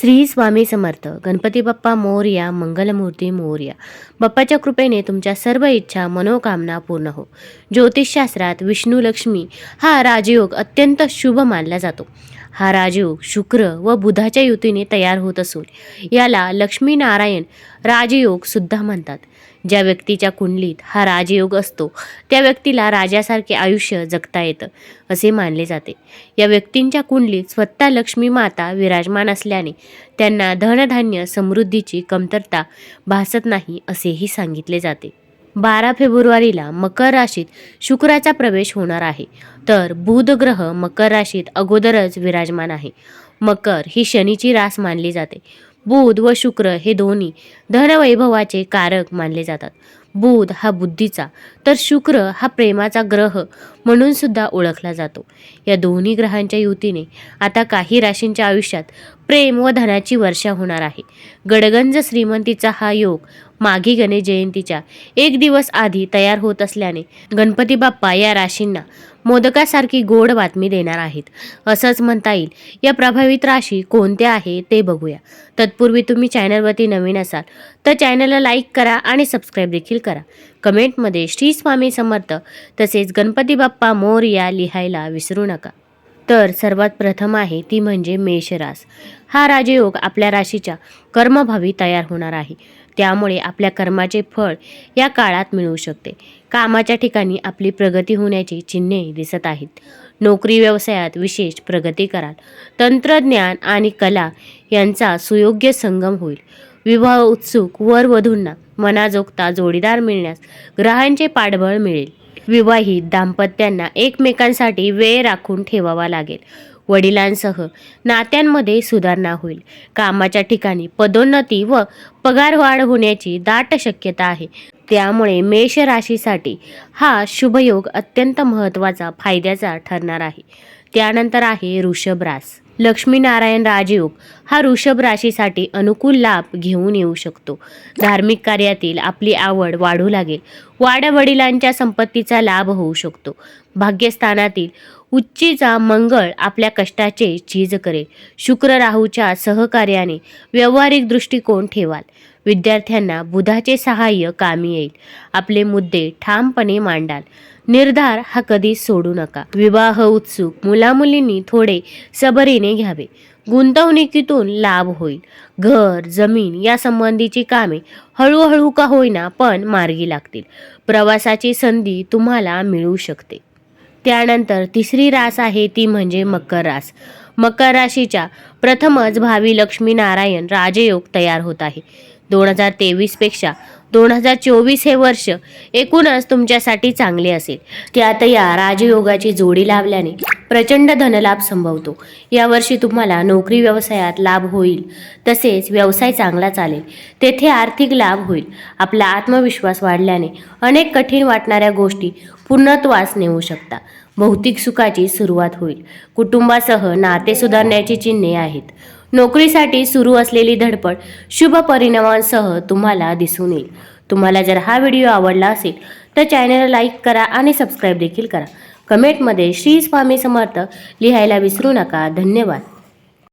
श्री स्वामी समर्थ. गणपती बाप्पा मोर्या मंगलमूर्ती मोर्या. बाप्पाच्या कृपेने तुमच्या सर्व इच्छा मनोकामना पूर्ण हो. ज्योतिषशास्त्रात विष्णू लक्ष्मी हा राजयोग अत्यंत शुभ मानला जातो. हा राजयोग शुक्र व बुधाच्या युतीने तयार होत असून याला लक्ष्मीनारायण राजयोग सुद्धा म्हणतात. ज्या व्यक्तीच्या कुंडलीत हा राजयोग असतो त्या व्यक्तीला राजासारखे आयुष्य जगता येतं असे मानले जाते. या व्यक्तींच्या कुंडलीत स्वतः लक्ष्मी माता विराजमान असल्याने त्यांना धनधान्य समृद्धीची कमतरता भासत नाही असेही सांगितले जाते. बारा फेब्रुवारीला मकर राशीत शुक्राचा प्रवेश होणार आहे. तर बुध ग्रह मकर राशीत अगोदरच विराजमान आहे. मकर ही शनीची रास मानली जाते. बुध व शुक्र हे दोन्ही धनवैभवाचे कारक मानले जातात. बुध हा बुद्धीचा तर शुक्र हा प्रेमाचा ग्रह म्हणून सुद्धा ओळखला जातो. या दोन्ही ग्रहांच्या युतीने आता काही राशींच्या आयुष्यात प्रेम व धनाची वर्षा होणार आहे. गडगंज श्रीमंतीचा हा योग माघी गणेश जयंतीच्या एक दिवस आधी तयार होत असल्याने गणपती बाप्पा या राशींना मोदकासारखी गोड बातमी देणार आहेत. असंच म्हणता येईल या प्रभावित राशी कोणत्या आहे ते बघूया. तत्पूर्वी तुम्ही चॅनलवरती नवीन असाल तर चॅनलला लाईक करा आणि सबस्क्राईब देखील करा. कमेंटमध्ये श्री स्वामी समर्थ तसेच गणपती बाप्पा मोरया लिहायला विसरू नका. तर सर्वात प्रथम आहे ती म्हणजे मेषरास. हा राजयोग आपल्या राशीच्या कर्मभावी तयार होणार आहे. त्यामुळे आपल्या कर्माचे फळ या काळात मिळू शकते. कामाच्या ठिकाणी आपली प्रगती होण्याची चिन्हे दिसत आहेत. नोकरी व्यवसायात विशेष प्रगती कराल. तंत्रज्ञान आणि कला यांचा सुयोग्य संगम होईल. विवाह उत्सुक वर वधूंना मनाजोगता जोडीदार मिळण्यास ग्रहांचे पाठबळ मिळेल. विवाहित दाम्पत्यांना एकमेकांसाठी वेळ राखून ठेवावा लागेल. वडिलांसह नात्यांमध्ये सुधारणा होईल. कामाच्या ठिकाणी पदोन्नती व पगारवाढ होण्याची दाट शक्यता आहे. त्यामुळे मेष राशीसाठी हा शुभयोग अत्यंत महत्त्वाचा फायद्याचा ठरणार आहे. त्यानंतर आहे वृषभ रास लक्ष्मीनारायण राजयोग हा वृषभ राशीसाठी अनुकूल लाभ घेऊन येऊ शकतो. धार्मिक कार्यातील आपली आवड वाढू लागेल. वाडवडिलांच्या संपत्तीचा लाभ होऊ शकतो. भाग्यस्थानातील उच्चीचा मंगळ आपल्या कष्टाचे चीज करेल. शुक्र राहूच्या सहकार्याने व्यावहारिक दृष्टिकोन ठेवाल. विद्यार्थ्यांना बुधाचे सहाय्य कामी येईल. आपले मुद्दे ठामपणे मांडाल. निर्धार हा कधीच सोडू नका. विवाह उत्सुक मुलामुलींनी थोडे सबरीने घ्यावे. गुंतवणुकीतून लाभ होईल. घर जमीन या संबंधीची कामे हळूहळू का होईना पण मार्गी लागतील. प्रवासाची संधी तुम्हाला मिळू शकते. त्यानंतर तिसरी रास आहे ती म्हणजे मकर रास. मकर राशीच्या प्रथमच भावी लक्ष्मीनारायण राजयोग तयार होत आहे. दोन हजार तेवीसपेक्षा दोन हजार चोवीस हे वर्ष एकूणच तुमच्यासाठी चांगले असेल. त्यात या राजयोगाची जोडी लावल्याने प्रचंड धनलाभ संभवतो. यावर्षी तुम्हाला नोकरी व्यवसायात लाभ होईल. तसेच व्यवसाय चांगला चालेल. तेथे आर्थिक लाभ होईल. आपला आत्मविश्वास वाढल्याने अनेक कठीण वाटणाऱ्या गोष्टी पूर्णत्वास नेऊ शकता. भौतिक सुखाची सुरुवात होईल. कुटुंबासह नाते सुधारण्याची चिन्हे आहेत. नोकरीसाठी सुरू असलेली धडपड शुभ परिणामांसह तुम्हाला दिसून येईल. तुम्हाला जर हा व्हिडिओ आवडला असेल तर चॅनलला लाईक करा आणि सबस्क्राईब देखील करा. कमेंटमध्ये श्री स्वामी समर्थ लिहायला विसरू नका. धन्यवाद.